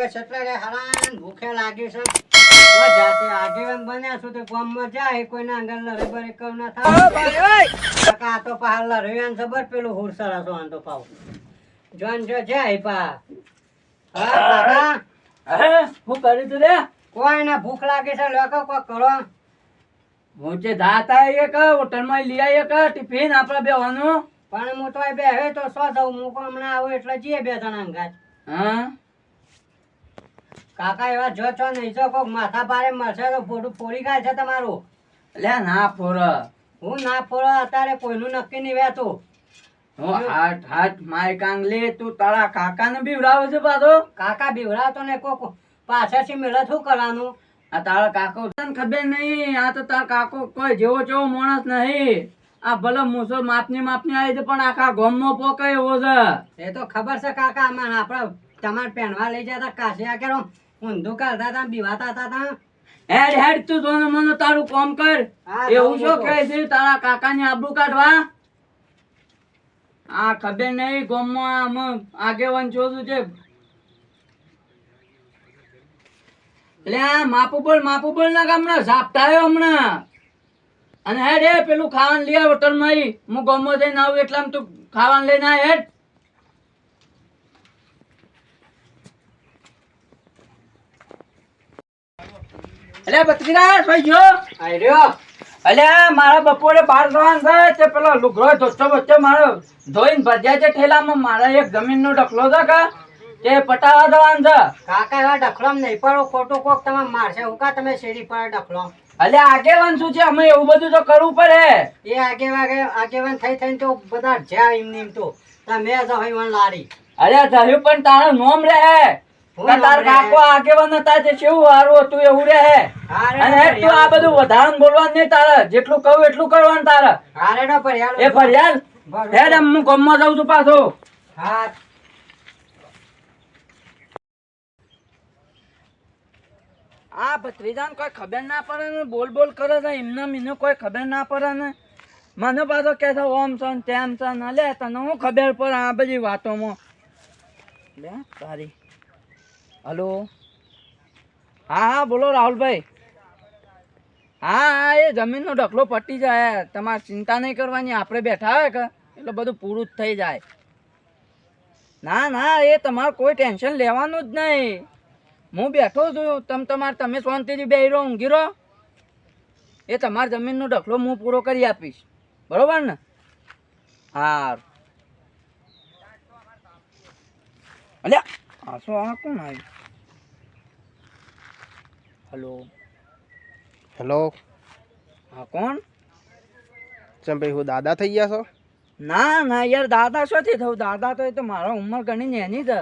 હવે છેટલે રે હરાન ભૂખે લાગી છે. તો જાતે આગેવાન બન્યા છું તો ગામમાં જાય કોઈના આગળ લરે બરે કવ ના થાય. કાકા તો પહાડ લરવ્યાન ખબર પેલું હુરસરા છો આંધો પાવ. જોન જો જાય પા. હા કાકા? હે હું કરી તું રે? કોઈ ના ભૂખ લાગે છે લોકો કોઈ કરો. હું જે દાત આવીએ કે હોટલમાં લઈ આવીએ એક ટિફિન આપણે બેવાનું પણ હું તો બે હવે તો સો દઉં હું હમણાં આવું એટલે જઈએ બે જણા ગાજ હા? કાકા એવા જો છો નહીં છો કોક માથા પારે મળશે તો ફોટું ફોડી ખાય છે તમારું. લે ના ફોર. હું ના ફોર અત્યારે કોઈનું નક્કી નહીં વહેતું હું હાટ હાટ માય કાંગલે તું તારા કાકાને બીવડાવે છે પાછો. કાકા બીવડાવતો ને કોક પાછળથી મેળે શું કરવાનું? આ તારા કાકો તને ખબર નહીં આ તો તારા કાકો કોઈ જેવો જેવો માણસ નહીં. આ ભલે મૂસો માપની માપની આવી છે પણ આખા ગામમાં પોકે એવો છે. એ તો ખબર છે કાકા આમાં આપણે તમારે પહેણવા લઈ જતા કાશિયા કેરો ઊંધું કરતા હતા બીવાતા હતા તા. હેડ હેડ તું જોને મને તારું કામ કર. એવું શું કહે છે? તારા કાકાની આબરૂ કાઢવા. આ ખબર નહીં ગોમમાં આમ આગેવાન છોડું છે. એટલે આ માપુ બોલ માપુ બોલ ના ઝાપટાયો હમણાં. અને હેડ એ પેલું ખાવાનું લઈ આવ હોટલમાં ઈ. હું ગામમાં જઈને આવું એટલા તું ખાવાનું લઈને આવ હેડ. ગયો? આઈ અલ્યા મારા બપોરે બાર જવાનું છે તે પેલો લુગડો ધોતો વચ્ચે મારો ધોઈને ભજ્યા છે ઠેલામાં મારા એક જમીનનો ડખલો છે કે? તે પટાવા જવાનું છે. કાકા એવા ડખલો નહીં પડો ખોટું કોક તમે મારશે. હું કા તમે શેરી પર ડખલો અલ્યા આગેવાન શું છે? અમે એવું બધું તો કરવું પડે. એ આગે વાગે આગેવાન થઈ થઈને તો બધા જ્યાં એમ ને એમ તો. તમે જ હોય મને લારી. અરે જહ્યું પણ તારું નોમ રહે. તાર કાકો આગેવાન હતા તે કેવું હારું હતું એવું અને તું આ બધું વધારે બોલવાનું નહીં તારે. જેટલું કહું એટલું કરવાનું તારે. હારે નો પર્યાલ એ ફરિયાદ? હેડ એમ હું ગામમાં જાઉં છું પાછો. હા. આ ભત્રીજાને કોઈ ખબર ના પડે ને? બોલ બોલ કરે છે એમને મને કોઈ ખબર ના પડે ને? મને પાછો કે છે ઓમ છે તેમ છે ને લે તને હું ખબર પડે આ બધી વાતોમાં? લે તારી. હલો? હા હા, બોલો રાહુલભાઈ. હા હા, એ જમીનનો ઢકલો પટી જાય. તમારે ચિંતા નહીં કરવાની, આપણે બેઠા હોય કે? એટલે બધું પૂરું જ થઈ જાય. ના ના, એ તમારે કોઈ ટેન્શન લેવાનું જ નહીં. હું બેઠો છું. તમે, તમારે, તમે શાંતિથી બે રહો, ઊંઘી રહો. એ તમારા જમીનનો ઢકલો હું પૂરો કરી આપીશ. બરોબર ને? હા અલ્યા આ શું આ કોણ આવ્યું હલો હેલો હા કોણ ચમ ભાઈ હું દાદા થઈ ગયા છો? ના ના યાર દાદા શોથી થયું દાદા તો એ તો મારા ઉંમર ઘણી નેની છે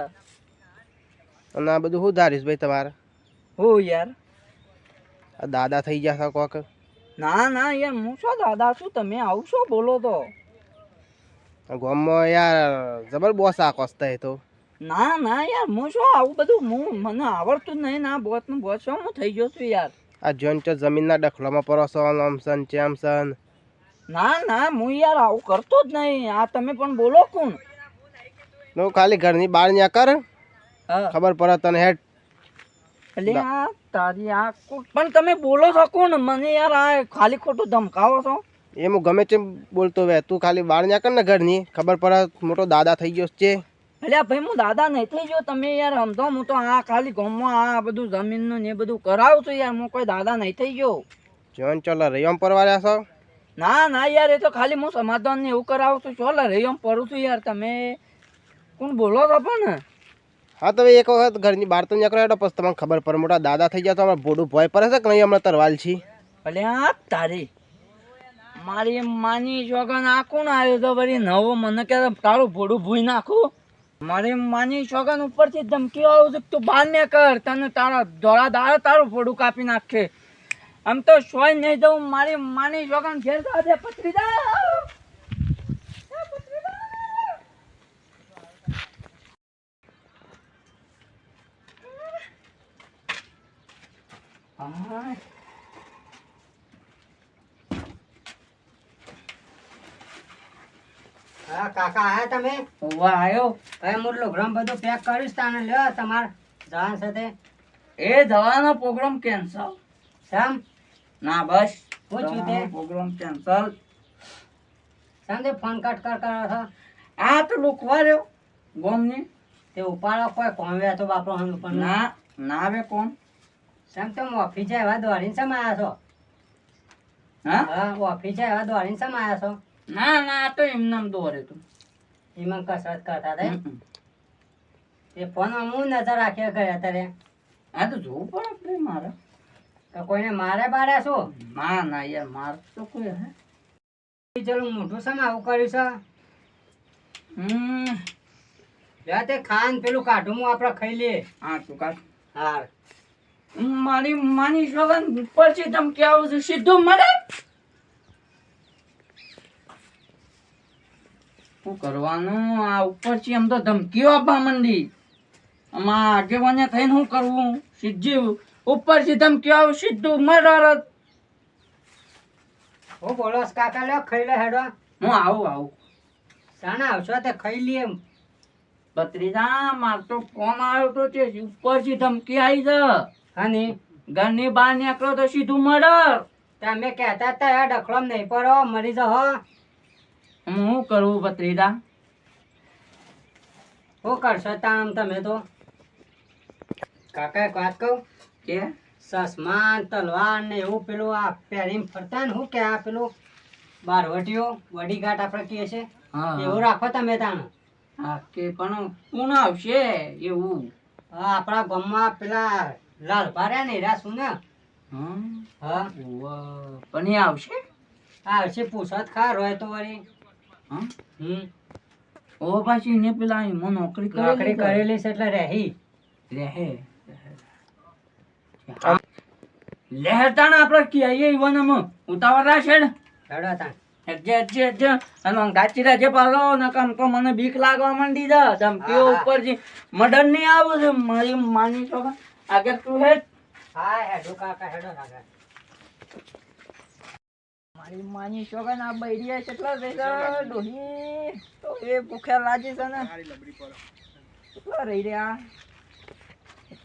અને આ બધું હું ધારીશ ભાઈ તમારે? હું યાર. આ દાદા થઈ ગયા છો કોક? ના ના યાર હું શું દાદા છું? તમે આવું શું બોલો તો? ગામમાં યાર જબર બોસ આ કોસ્તા એ તો. ના ના યાર હું શું આવું બધું? હું મને આવડતું જ નહીં ના બોતનું બોત શું હું થઈ ગયો છું યાર. આ જોન ચો જમીનના ડખલામાં પરો છો ચેમસન સન. ના ના હું યાર આવું કરતો જ નહીં. આ તમે પણ બોલો કોણ? નો ખાલી ઘરની બહાર ન્યા કર. ખબર પડે તને હેડ એટલે આ તારી આ પણ તમે બોલો છો કોણ? મને યાર આ ખાલી ખોટું ધમકાવો છો. એ હું ગમે તેમ બોલતો વે તું ખાલી બહાર ન્યા કર ને ઘરની. ખબર પડે મોટો દાદા થઈ ગયો છે. આ ભાઈ હું દાદા નહીં થઈ ગયો તમે યાર સમજો હું તો આ ખાલી ગામમાં આ બધું જમીનનું ને બધું કરાવું છું યાર હું કોઈ દાદા નહીં થઈ ગયો. જોન ચલો રૈયમ પરવાર્યા છો? ના ના યાર એ તો ખાલી હું સમાધાન ને એવું કરાવું છું. ચલો રે એમ પડું છું યાર તમે કોણ બોલો છો પણ? હા તો એક વખત ઘરની બહાર તો નીકળ્યો એટલે પછી તમને ખબર પડે મોટા દાદા થઈ ગયા તો અમારે બોડું ભય પડે છે કે નહીં હમણાં તરવાલ છી? આ તારી. મારી માની જોગન આ કોણ આવ્યો તો વળી નવો મને કે તારું ભોડું ભૂઈ નાખું? મારી માની શોગન ઉપરથી ધમકી આવું છે તું બહાર ને કર. તને તારા ધોળા દાડા તારું ફોડું કાપી નાખે. આમ તો સોય નહીં દઉં, મારી માની શોગન ઘેર દે પથરી દા હા. હા કાકા આયા તમે? ઉવા આવ્યો હવે હું ગ્રામ બધું પેક કરીશ તાને લ્યો તમાર જવાન સાથે. એ જવાનો પ્રોગ્રામ કેન્સલ સમ ના બસ. પૂછ્યું તે. પ્રોગ્રામ કેન્સલ સમજે ફોન કટ કર કરો છો? આ તો લુકવા રહ્યો ગોમની. તે ઉપાડો કોઈ કોંવ્યા તો બાપરો હમ પણ ના. ના આવે કોણ? સમ તો ઓફિસે એવા દોડીને સમ છો? હા? હા ઓફિસે એવા દોડીને સમ છો? ના ના આ તો એમનામ દોરે તું એમાં કસરત કરતા હતા એ ફોનમાં હું નજર રાખ્યા કરે અત્યારે આ તો જોવું પડે આપણે મારે તો કોઈને મારે બારે શું ના ના યાર માર તો કોઈ હે ચલો મોઢું સમ આવું કર્યું છે હમ જા તે ખાન પેલું કાઢું આપણે ખાઈ લઈએ હા તું કાઢ હા મારી માની સોગન પછી કે કેવું છું સીધું મળે શું કરવાનું? આ ઉપરથી આમ તો ધમકીઓ આપવા માંડી. આમાં આગેવાને થઈને શું કરવું? સીધી ઉપરથી ધમકીઓ આવું સીધું મર્ડર જ. હું બોલો કાકા લ્યો ખાઈ લે હેડો. હું આવું આવું. શાના આવશો તે ખાઈ લઈએ ભત્રીજા માર તો ફોન આવ્યો તો તે ઉપરથી ધમકી આવી છે હાની ઘરની બહાર નીકળો તો સીધું મર્ડર તમે કહેતા હતા ડખલો નહીં પડો મરી જાઓ હો શું કરું ભત્રીજા? શું કરશો તામ તમે તો? કાકા એક વાત કહું? કે? સસમાન તલવાર ને એવું પેલું આ પહેરીને ફરતા ને શું કે આ પેલું બારવટીઓ વડીઘાટ આપણે કહે છે હા એવું રાખો તમે તાણ. હા કે પણ કોણ આવશે એવું? હા, આપણા ગામમાં પેલા લાલ રહ્યા ને એરા શું ને? હા. પણ એ આવશે? આવશે પૂછત ખા રોય તો વળી. ઓ પાછી એને પેલા એમાં નોકરી નોકરી કરેલી કરેલી છે એટલે રહી. રહે લહેરતા ને આપણે કહીએ ઈવનમાં ઉતાવળ રાખે ને? હેડાતાણ અને પાલો ને કામ તો મને બીક લાગવા માંડી જા ધમકીઓ હા, હા. મર્ડર નહીં આવું છે. મારી માની છો આગળ તું હેડ. હા હેડો કાકા હેડો કાકા મારી માની શોગન આ બૈરીયા કેટલા પૈસા ડોહી? તો એ ભૂખ્યા લાગી છે ને. કેટલા રહી રહ્યા?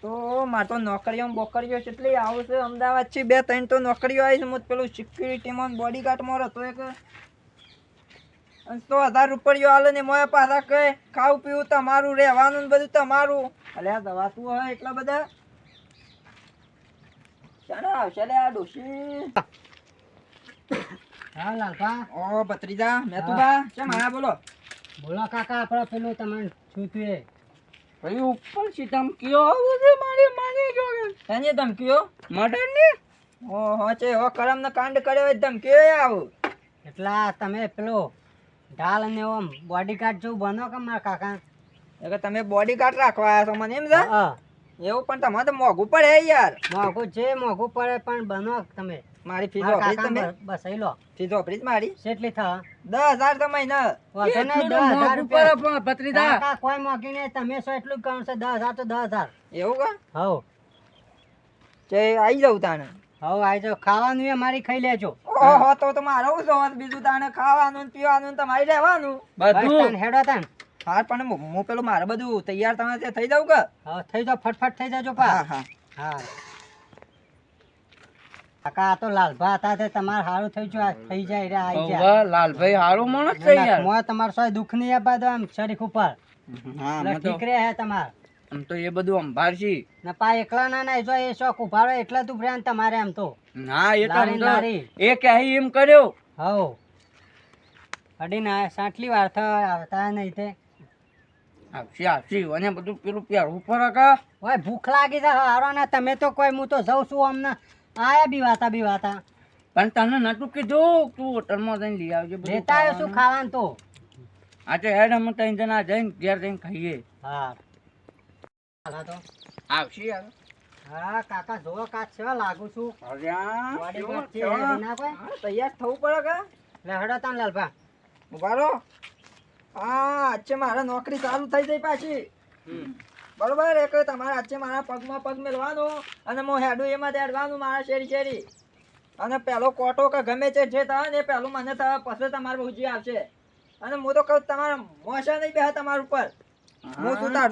તો મારે તો નોકરીઓ બોકરીઓ કેટલી આવશે અમદાવાદ છે બે ત્રણ તો નોકરીઓ આવી છે હું તો પેલું સિક્યુરિટીમાં બોડીગાર્ડમાં હતો એક. અને તો હજાર રૂપિયો હાલે ને મોયા પાછા કહે ખાવું પીવું તમારું રહેવાનું ને બધું તમારું. અલ્યા દવાતું હોય એટલા બધા. ચાલો આવશે લે આ ડોશી. હા લાલભા. ઓ ભત્રીજા મેતુબા કેમ આયા બોલો? બોલો કાકા આપણે પેલું તમને છૂટ્યું ભાઈ ઉપર છે ધમકીઓ? આવું છે મારી માની જોડે. એની ધમકીઓ? મર્ડરની ઓ છે હો કરમ ને કાંડ કર્યો હોય ધમકીઓ આવું. એટલા તમે પેલો ઢાલ અને ઓમ બોડીગાર્ડ જેવું બનો કે મારા કાકા એટલે તમે બોડી ગાર્ડ રાખવા આવ્યા છો મને એમ છે? એવું પણ તમારે તો મોંઘું પડે યાર. મોંઘું છે મોંઘું પડે પણ બનો તમે? મારી ફીસ મારા તમે? બસ બસાઈ લો ફીસ વાપરી મારી? કેટલી થા? 10000 તો મહિના. દસ હજાર રૂપિયા. કાકા કોઈ મોંઘી ને તમે સો એટલું ગણશો દસ હજાર તો 10000 એવું કા? હો જે આવી જાવ તાણે. હો આઈ જાવ ખાવાનું એ મારી ખાઈ લેજો. ઓહો તો તો મારો શું બીજું તાણે ખાવાનું પીવાનું તમારી લેવાનું બસ હેડો તાન હા પણ હું હું પેલું મારે બધું તૈયાર તમે થઈ જાવ કે? હા થઈ જાવ ફટફટ થઈ જાજો હા પા હા. હા. કાકા આ તો લાલભા હતા તે તમારે સારું થઈ ગયું થઈ જાય રે આઈ જાય લાલભાઈ હારું માણસ છે યાર. મો તમાર સોય દુખ નહીં આપા દો આમ શરીખ ઉપર? હા ઠીક રે હે તમાર. આમ તો એ બધું અંભારશી ને પા એકલા ના ના જો એ શોખ ઉભારો એટલે તું ફ્રેન્ડ તમારે આમ તો. ના એ તો. એ કહે એમ કર્યો. હો અડી ના સાટલી વાર થાય આવતા નહીં તે. આવશી આવશી અને બધું પેલું પહેરવું ઉપર કા ઓય ભૂખ લાગી છે હારો ને તમે તો કોઈ હું તો જઉં છું અમને આયા બીવાતા બીવાતા પણ તને નતું કીધું? તું હોટલમાં જઈને લઈ આવજે લેતા આવ્યો શું ખાવાનું. તો? આ તો હેડ અમે ત્રણ જણા જઈને ઘેર જઈને ખાઈએ. હા. હાલા તો. આવશી યાર. હા કાકા જો કાચ છે લાગુ છું. તૈયાર થવું પડે કે? લે તાન લાલભા. ઉભારો હા આજે મારે નોકરી ચાલુ થઈ જાય પાછી. બરોબર એક તમારા આજે મારા પગમાં પગ મેળવાનું અને હું હેડું એમાં તેડવાનું મારા શેરી શેરી. અને પહેલો કોટો કે ગમે છે જે થાય ને પહેલું મને થાય પછી તમારે ઉજી આવશે. અને હું તો કહું તમારા મોસા નહીં બેહ તમારા ઉપર. હું સુતાર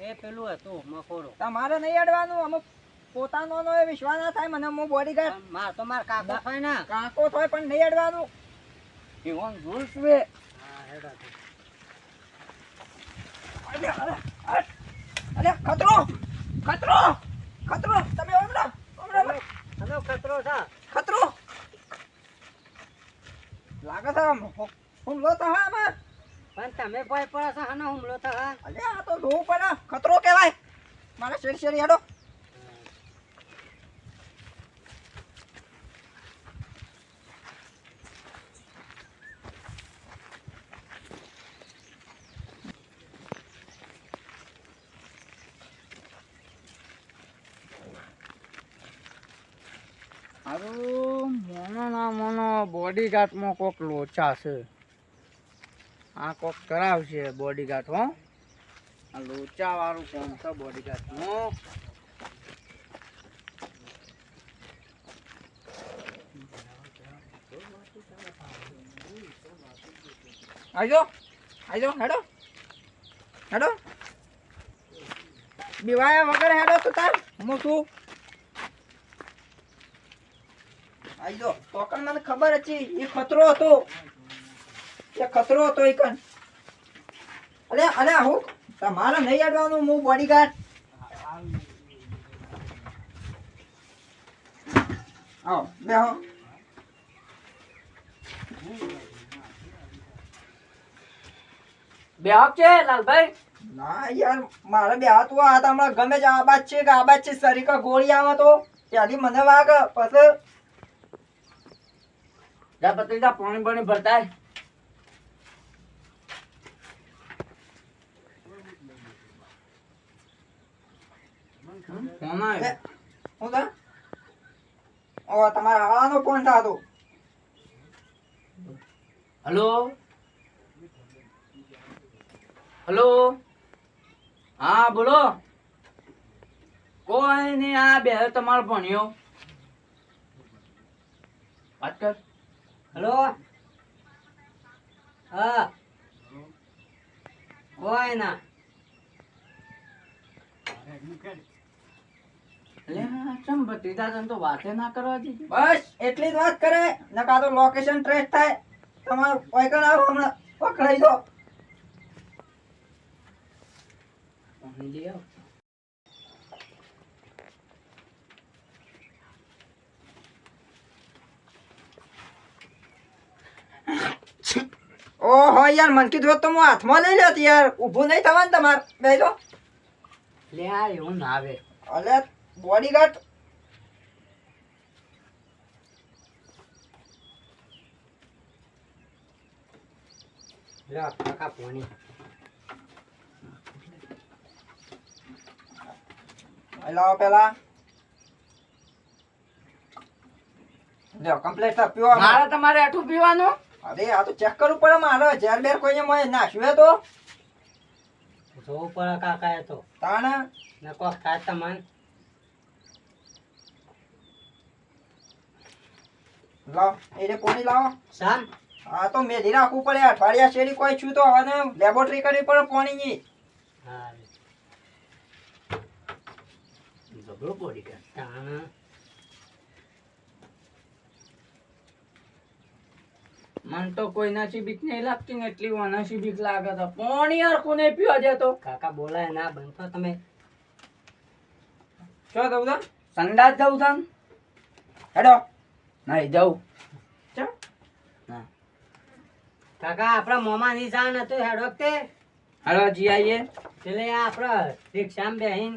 એ પેલું હતું મકોડો. તમારે નહીં અડવાનું અમુક પોતાનો નો એ વિશ્વાસ ના થાય મને હું બોડીગાર્ડ માર તો માર કાકો થાય ને. કાકો થાય પણ નહીં અડવાનું. જીવન હેડો તો. અરે ખતરો ખતરો ખતરો તમે હમણાં હમણાં હલો ખતરો છે. ખતરો. લાગે છે હુમલો તો હા આમાં? પણ તમે ભય પડે છે હનો હુમલો તો હા અરે આ તો જોવું પડે. ખતરો કહેવાય. મારે શેર શેર હેડો હારું મોનો ના મોનો બોડીગાર્ડમાં કોક લોચા છે. આ કોક કરાવશે બોડીગાર્ડ, હો. આ લોચા વાળું કોમ છે બોડીગાર્ડનું? આજો આજો, હેડો. હેડો. બીવાયા વગર હેડો તો તાર. હું છું. આજો તોકણ મને ખબર હતી એ ખતરો હતો. એ ખતરો હતો એ કણ અલે હું તમારે નહીં અડવાનું હું બોડીગાર્ડ આવો બેહો બેહો છે લાલભાઈ? ના યાર મારે બે હાથ આ હમણાં ગમે જ આ બાજ છે કે આ બાજ છે સરીકા ગોળી આવે તો. ત્યાંથી મને વાગ પછી જા પત્રીજા પાણી પાણી ભરતાય. કોણ આવ્યો હું તા ઓ તમારા હાવાનો ફોન થતો. હલો? હલો? હા બોલો. કોઈ નહીં આ બે તમારો ભણ્યો. વાત કર. હલો? હા. કોઈ ના. બસ એટલી જ વાત કરે. નકા તો લોકેશન ટ્રેસ થાય. તમારું ઓયકણ આવો હમણાં. પકડાઈ દો. ઓહો યાર મન કીધું તો હું હાથમાં લઈ લેત યાર. ઊભું નહીં થવાનું તમારે. બેસો લે. આ એવું ના આવે. અલે બોડીગાર્ડ લે કાકા પોણી. લાવો પેલા. કમ્પ્લેટ કમ્પ્લીટ પીવા મારે તમારે આટલું પીવાનું? અરે આ તો ચેક કરવું પડે મારે ઝેર બેર કોઈને મળે. નાખ્યું હે તો? જોવું પડે કાકા એ તો. તાણ? ને કોક થાય તમને. લાવ એને પોણી લાવો? શામ? આ તો મેલી રાખવું પડે. અઠવાડિયા શેરી કોઈ છું તો હવે લેબોરેટરી કરવી પડે પોણીની હા. જબરો બોડી મન તો કોઈનાથી બીક નહીં લાગતી ને એટલી વાનાથી બીક લાગે તો. કોણ યાર કોને પીવા દે તો કાકા બોલાય ના બનતો તમે. ચો દઉં તા સંડાસ જવું તા હેડો. નહીં જવું ચો. કાકા આપણા મોમાં ની જાન હતું હેડો તે. હેડો જી આઈએ એટલે આપણા રિક્ષામાં બેહીન.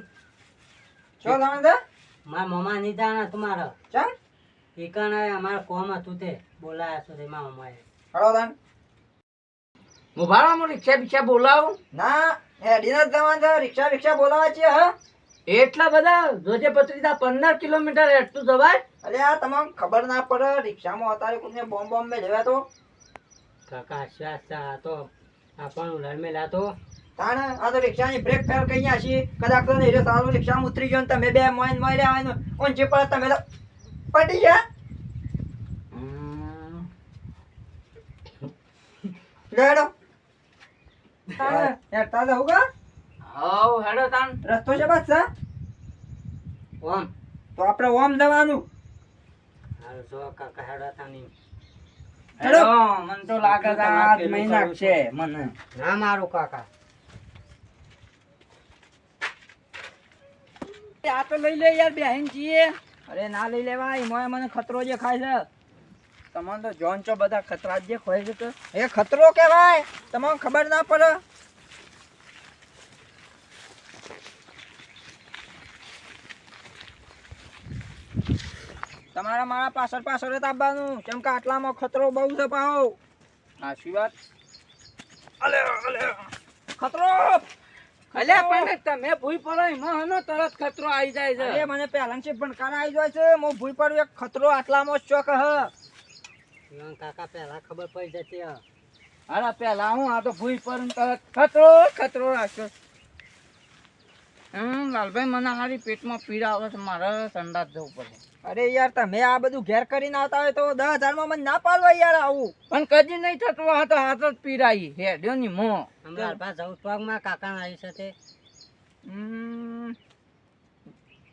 ચો તમે તા મારા મોમાં ની જાન હતું મારો. ચમ એ અમારા કોમ હતું તે બોલાયા હતું તે મારા મમ્માએ હેડો તાન. મુભાડા હું રિક્ષા બિક્ષા બોલાવું? ના હેડીને ડિનર જવાનું તો રિક્ષા રિક્ષા બોલાવા છે હા? એટલા બધા? જોજે પત્રીતા પંદર કિલોમીટર એટલું જવાય? અરે આ તમામ ખબર ના પડે રિક્ષામાં અત્યારે કોઈને બોમ્બ બોમ્બ મેં લેવા તો કાકા શાસ્તા તો આપણું લડમેલા તો તાણ આ તો રિક્ષાની બ્રેક ફેલ કઈ આશી કદાચ તો નહીં સારું રિક્ષામાં ઉતરી ગયો તમે બે મોઈન મોઈ રહ્યા ઓન જે પડે તમે તો પડી ગયા? લેડો યાર તા જવું કા હાઉ હેડો તાન. રસ્તો છે બસ ઓમ. તો આપણે ઓમ જવાનું. હારું જો કાકા હેડો તાની હેડો. હેડો તો લાગે છે આ મહિના છે મને. ના મારું કાકા. આ તો લઈ લે યાર બેહીન છીએ અરે ના લઈ લેવા એમાં મને ખતરો જે ખાય છે. તમને તો જોન છો બધા ખતરા જે ખોય છે તો. એ ખતરો કહેવાય, તમને ખબર ના પડે. તમારા મારા પાછળ પાછળ જ આવવાનું, કેમ કે આટલામાં ખતરો બહુ છે પાહો. સાચી વાત. અલે અલે ખતરો! અલ્યા પણ તમે ભૂઈ પડો એમાં હનો તરત ખતરો આવી જાય છે. અરે મને પહેલાંથી ભણકાર આવી જાય છે. હું ભૂઈ પર એક ખતરો આટલામાં જ ચોક હ. કાકા પહેલા ખબર પડી જતી. અરે પહેલા હું આ તો ભૂઈ પર તરત ખતરો ખતરો રાખ્યો. હમ લાલભાઈ મને હારી પેટમાં પીડા આવે છે. મારે સંડાસ જવું પડે. અરે યાર તમે આ બધું ઘેર કરીને આવતા હોય તો દસ હજારમાં મને ના પાડવા યાર આવું. પણ કદી નહીં થતું આ તો હાથ જ પીરાઈ. હેડ્યો ની મો. અમદાવાદ પાસે જવું પગમાં કાકા આવી છે હમ.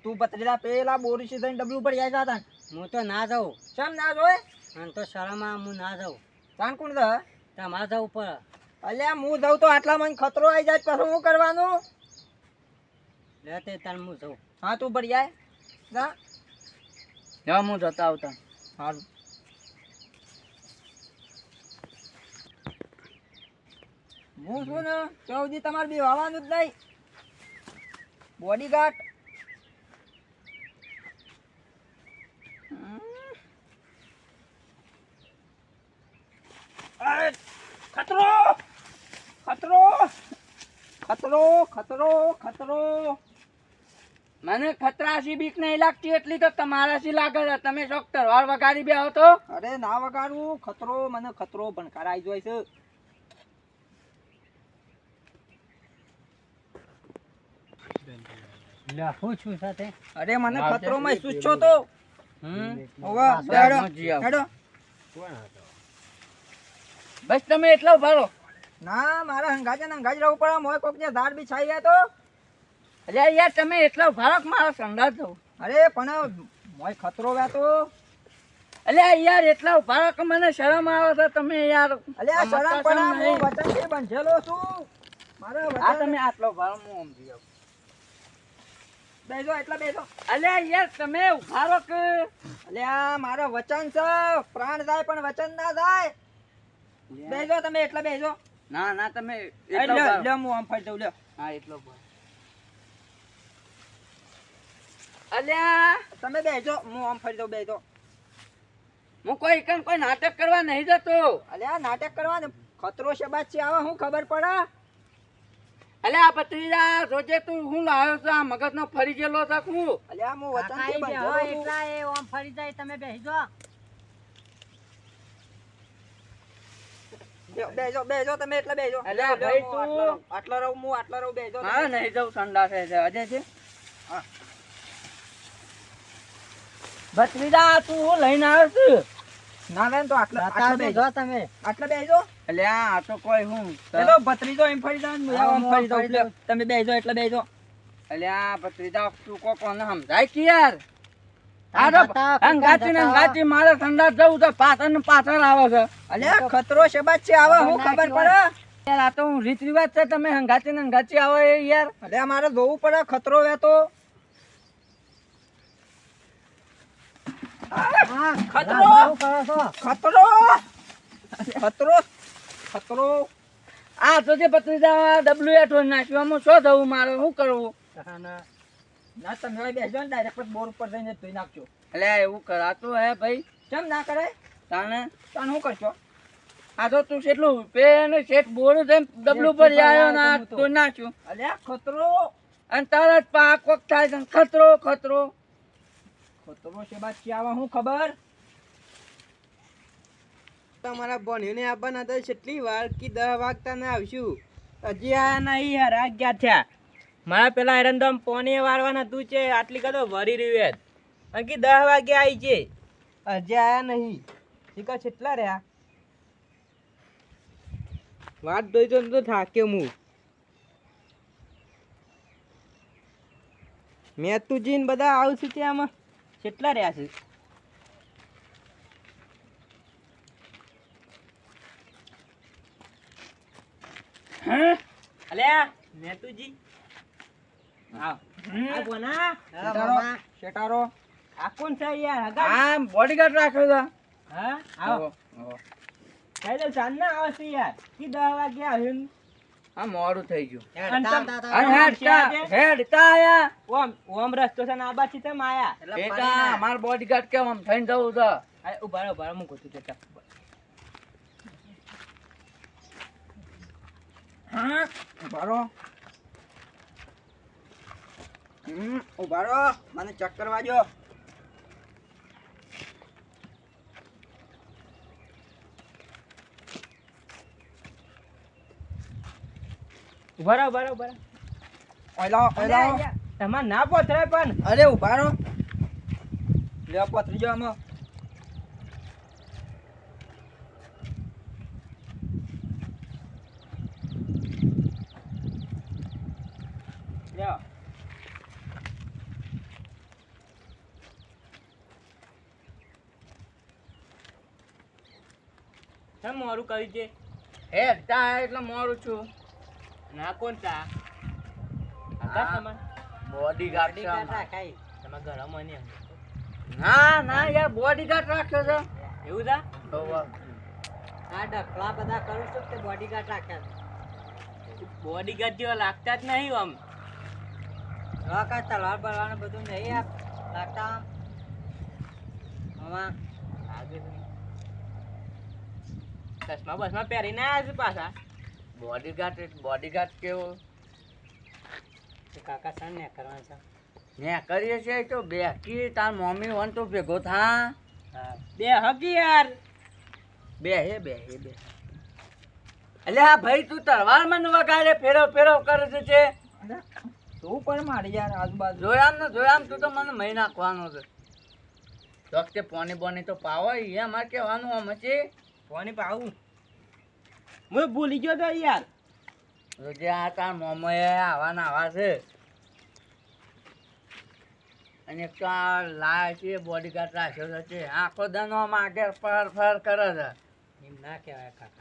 તું પતરીલા પેલા બોરી સીધા ડબલું પર જાય હતા. હું તો ના જાઉં. ચમ ના જોય અને તો શરમમાં હું ના જાઉં. તાન કોણ દે તમારે જવું પડે અલ્યા હું જાઉં તો આટલા મને ખતરો આવી જાય પછી શું કરવાનું? લે તે તાર હું જાઉં. હા તું પર જાય જા. જા હું જતા આવતા. સારું હું છું ને ત્યાં સુધી તમારે બી વાવાનું જ નહીં. બોડીગાર્ડ ખતરો! ખતરો! ખતરો ખતરો ખતરો! મને ખતરાશી બીક નહીં લાગતી એટલી તો તમારાથી લાગે છે. તમે શોખ તરવાર વગાડી બે તો. અરે ના વગાડવું ખતરો મને ખતરો ભણકાર આવી જાય છે લે છું સાથે? અરે મને ખતરો માં મહેસૂસ છો તો. બસ તમે એટલો ભરો ના મારા હંગાજે ને હંગાજ રહું પડે મોય કોક ને ધાર બી છાઈ ગયા તો. અલ્યા યાર તમે એટલો ભાવક મારો સંડાસ અરે પણ મોય ખતરો વ્યાતો અલ્યા યાર એટલા ભાવક મને શરમ આવે છે તમે યાર. અલે આ શરમ પણ હું નહીં? વચનથી બંધેલો છું. મારે આ તમે આટલો ભાવ હું સમજી જાઉં. બેજો એટલા બેજો. અલ્યા યાર તમે ઉભારો કે? અલે આ મારો વચન છે. પ્રાણ જાય પણ વચન ના જાય બેજો તમે એટલા બેજો. ના ના તમે એટલો લ્યો. હું આમ ફાઈ દઉં લ્યો હા એટલો ભરો અલ્યા તમે બેજો હું આમ ફરી દઉં બેજો હું કોઈ કન કોઈ નાટક કરવા નહીં જતો. અલ્યા નાટક કરવા ને ખતરો છે બાદ છે આવે હું ખબર પડે? અલ્યા આ પત્રીજા રોજે તું હું લાવ્યો છું આ મગજનો ફરી ગયેલો છે હું અલે આ હું કાકા વચનથી બંધો એટલા એ ઓમ ફરી જાય તમે બેહજો બેજો બેજો તમે એટલે બેજો અલ્યા લ્યો, ભાઈ તું- આટલા રહું, હું આટલા રહું બેજો તમે. હા નહીં જવું સંડાસે છે. અજય છે? હા. ભત્રીજા તું હું લઈને આવ્યો છું ના ના તો આટલા આટલા બેજો તમે. આટલા બેજો એટલે આ તો કોઈ હું. એ ભત્રીજો એમ ફરી જાવ ને આમ ફરી આમ જાઉં. ફરી લ્યો. તમે બેજો એટલે બેજો એટલે આ ભત્રીજા તું કો કોને સમજાય કે યાર? આ આ તો બતાવો, અંગાચી ને અંગાચી મારે ઠંડા જવું છે પાછળ ને પાછળ આવે છે. અલ્યા ખતરો શબાદ છે આવે હું ખબર પડે? યાર આ તો હું રીત રિવાજ છે તમે હંગાચી ને હંગાચી આવે યાર. અલ્યા મારે જોવું પડે ખતરો વેતો ખતરો! ખતરો! ખતરો! ખતરો! આ તો જે પત્રીદા ડબલ્યુ એટ નાખવામાં શું થવું મારે? શું કરવું? ના તમે બેસજો ને ડાયરેક્ટ બોર ઉપર જઈને ધોઈ નાખજો. એટલે એવું કરાતું હે ભાઈ. કેમ ના કરાય તાને તને શું કરશો? આ તો તું કેટલું પેન શેઠ બોર છે ડબલું પર આવ્યો ના તો નાખ્યું. અલ્યા ખતરો. અને તરત પાક વખત થાય છે ખતરો ખતરો. ખતરો છે આવે હું ખબર? તમારા ભણીને આપવાના તો કેટલી વાર કે દસ વાગતા ને આવશું. હજી આયા નહીં યાર આ ગયા થયા. મારા પેલા એરંદમ પોને વારવાના તું છે, આટલી કદો વરી રહ્યું કે દસ વાગે આવી છે. હજી આયા નહીં. શીખા કેટલા રહ્યા. વાત જોઈ તો તો થાક્યો હું મેં તું જીન બધા આવશું છે આમાં. કેટલા રહ્યા છે? અલ્યા આ બોડીગાર્ડ રાખ્યો છે. હા? આવો. કઈ ના આવશે યાર. દસ વાગે આવ્યું આ મોડું થઈ ગયું. હેડતા. આયા. ઓમ ઓમ રસ્તો છે ના આ બાજુ છે માયા બેટા. અમાર બોડીગાર્ડ કેમ આમ થઈને જવું છે? આ ઊભા રહો, ઊભા રહો, મૂકું છું બેટા. હા? ઊભા રહો. હમ ઊભા રહો. મને ચક્કર કરવા ઊભા રહો, ઊભા રહો, ઊભા ઓયલા ઓયલા અલ્યા, તમારે ના પોતરાય પણ. અરે ઊભા રહો. લે પથરી જો આમાં. મોડું કર્યું છે? આયા એટલે મોડું છું. ના કોણ તા હગા તમાર બોડીગાર્ડ ગાડી કાઢા ખાઈ. તમારા ઘરે મને એમ. ના ના યાર બોડીગાર્ડ રાખ્યો છે. એવું તા આ ડખલા બધા કરું છું તે બોડીગાર્ડ રાખ્યા છે. બોડીગાર્ડ જેવા લાગતા જ નહીં આમ. કાંઈ તલવાર બળવાનું બધું નહીં આપ. લાગતા આમ. મામા, ચશ્મા બસમાં પહેરીને આવ્યા છે પાછા? બોડીગાર્ડ બોડીગાર્ડ કેવો? કાકા સર ને કરવાનું છે. ને કરીએ છીએ તો બે હકી તાર મમ્મી વન તો ભેગો થા. બે હકી યાર. બે હે બે હે બે એટલે આ ભાઈ તું તલવાર મને વગાડે ફેરો ફેરો કરે છે તે તું પણ મારી યાર આજુબાજુ. જોયામ ને જોયામ તું તો મને મહી નાખવાનો છે. વખતે પોની બોની તો પાવો એ મારે કહેવાનું આમ છે પોની પાવું. હું ભૂલી ગયો તો યાર. જે આ તાર મોમોએ આવા ને આવા છે. અને એક તો આ લાય છે બોડીગાર્ડ રાખ્યો છે. આખો દનો માગે ફર ફર કરે છે. એમ ના કહેવાય કાકા.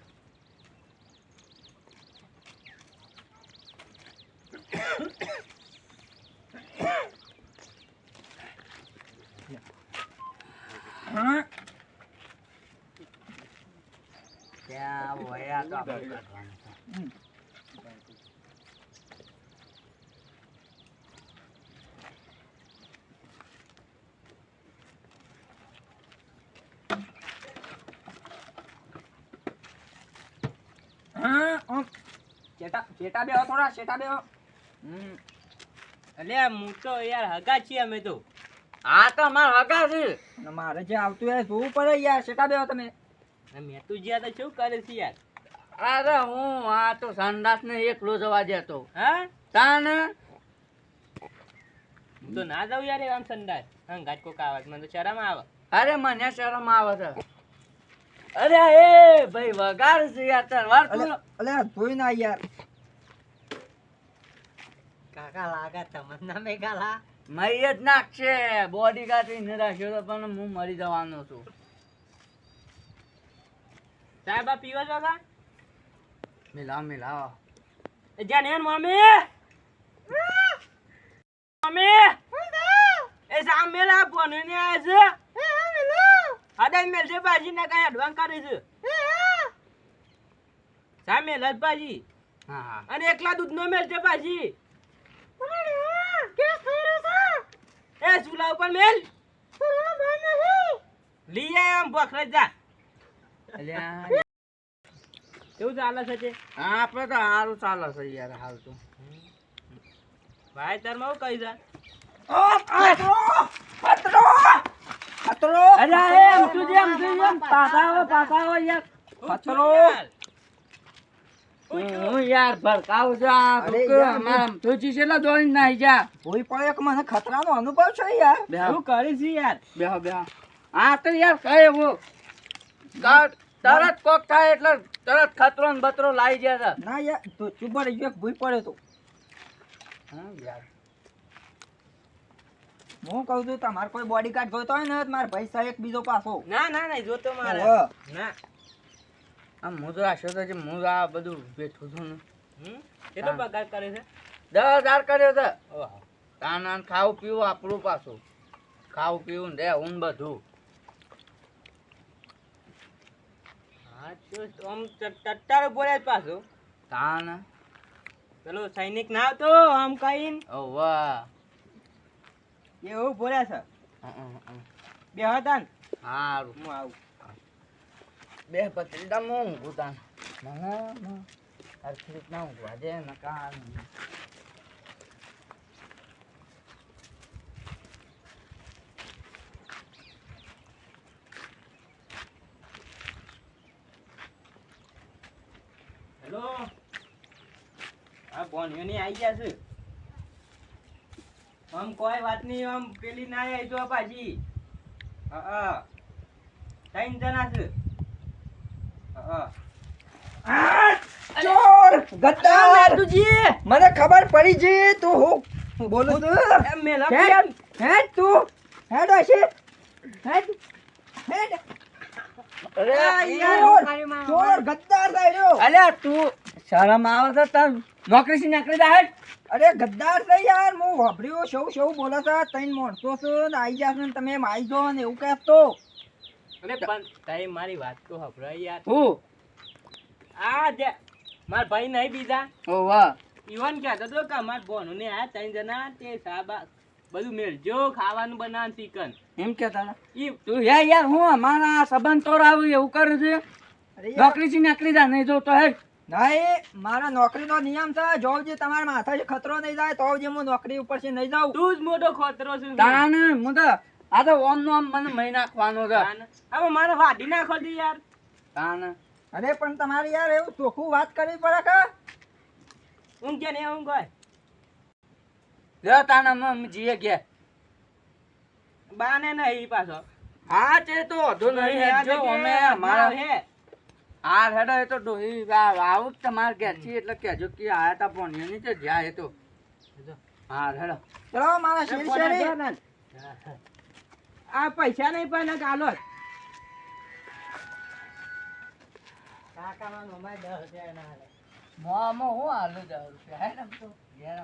ત્યાં વયા તો આપણે કાઢવાનું હા ચેટા ચેટા બેહો થોડા ચેટા બેહો. હમ. એટલે હું તો યાર હગા છીએ અમે તો. હા તો અમારા હગા છે. મારે જે આવતું એ જોવું પડે યાર ચેટા બેહો તમે. મેં તું જ્યાં તો શું કરે છે યાર? અરે હું આ તો સંડાસ ને એકલો જવા જતો હા? તાન? તો ના જાઉં યાર આમ સંડાસ. હા ગાટકો કાવત મને તો શરમ આવે. અરે મને શરમ આવે છે. અરે એ ભાઈ વગાડ છે યાર તાર વાર તું અલે જોઈ ના યાર. કાકા લાગે તમને ના મેઘાલા? મરી જ નાખશે. બોડી ગાર્ડ ને રાખ્યો તો પણ હું મરી જવાનો છું. સાહેબ આ પીવા છો કા મિલાવ મિલાવ એ જ્યાં નેન મમ્મી મમ્મી એ સામ મેલા ફોન ને આ છે હાડે મેલ છે બાજી ને કઈ એડવાન્સ કરી છે. સામ મેલ જ બાજી હા હા. અને એકલા દૂધ નો મેલ છે બાજી એ સુલા ઉપર મેલ? લઈ આય આમ ભખરે જા. કેવું ચાલે છે તે? આપણે તો સારું ચાલે છે યાર હાલ તો. ભાઈ તારમાં કઈ જા ખતરો અરે એમ તું જેમ તું જેમ પાછા આવો પાછા આવો યાર. ખતરો હું આ નાહી જા. ખતરા પણ એક મને ખતરાનો અનુભવ છે યાર. કરીશ યાર? બેહો બેહો. હા તો યાર કઈ એવું તરત કોક થાય એટલે તરત ખતરો ને બતરો લાવી ગયા હતા ના યાર તો ચૂપ રહી ગયો ભૂઈ પડે તો. હમ, યાર. હું કહું છું તમારે કોઈ બોડી ગાર્ડ જોઈતો હોય ને મારે મારા એક બીજો પાછો. ના ના ના જોતો મારે. ના. આ મુદ્રા છે છે હું આ બધું બેઠું છું ને હમ? કેટલો હા. પગાર કરે છે? દસ હજાર કર્યો છે. તાના ખાવું પીવું આપણું પાછું. ખાવું પીવું ને ઊન ને બધું હા શું આમ પાછો? તાન પેલો સૈનિક ના આવતો આમ કહીન. ઓ વાહ. એવું બોલ્યા છે. બે હતા ને હારું. હું આવું. બે પતરીડા માં ઊંઘું તાન મને હરખી રીતના ઊંઘવા દે હેલો. આ બોનિયોની આઈ ગયા છે. આમ કોઈ વાત નહીં આમ પેલી ના આવી તો પાછી. હા હા. ત્રણ જણા છે. હા ચોર ગદ્દાર. મને ખબર પડી છે તું હું બોલું છું? એમ મેલા હેડ તું. હેડ હશે હેડ હેડ. અરે ચોર ચોર ગદ્દાર થયો અલ્યા તું શરમ આવે છે તાર નોકરી થી નીકળી જાય? અરે ગદ્દાર છે યાર હું વાપર્યો સૌ સૌ બોલે છે ત્રણ માણસો છે ને આઈ જાશે ને તમે આઈ જાઓ ને એવું કહેતો. અરે પણ તારી મારી વાત તો હભરાય યાર. હું? આ જે માર ભાઈ નહીં બીજા. ઓ વાહ. ઈવન કહેતો તો કે અમાર બોનો ને આ ત્રણ જણા તે સાબા બધું મેળજો ખાવાનું બનાવ ચિકન. એમ કેતા હતા. ઈ તું યાર યાર હું મારા સંબંધ તોડાવું એવું કરે છે? નોકરી થી નીકળી જા નહીં જો તો હે નહીં મારા નોકરીનો નિયમ છે જો જે તમારા માથા ખતરો નહીં જાય તો જે હું નોકરી ઉપર છે નહીં જાઉં. તું જ મોટો ખતરો છે. તાન હું તો આ તો ઓમ નો ઓમ મને મહી નાખવાનો છે. હવે મારે વાઢી નાખો દી યાર. તાન. અરે પણ તમારે યાર એવું ચોખ્ખું વાત કરવી પડે કે? ઊંઘ કે નહીં ઊંઘ હોય? જો તાના મમ જીએ ગયા બાને નહીં પાછો. હા તે તો વધુ નહીં જો અમે અમારા હે આ હેડો એ તો ડોહી આવું તમારે ઘેરથી એટલે કહેજો કે આયા તા પોણીઓ ની તો જ્યાં એ તો. હા હેડો. ચલો મારા શેર શેરી. આ પૈસા નહીં પણ કાલો કાકામાં મમ્માએ દસ હજાર ના હાલે. મોમાં હું હાલું જાઉં રૂપિયા? હે તો. ઘેર.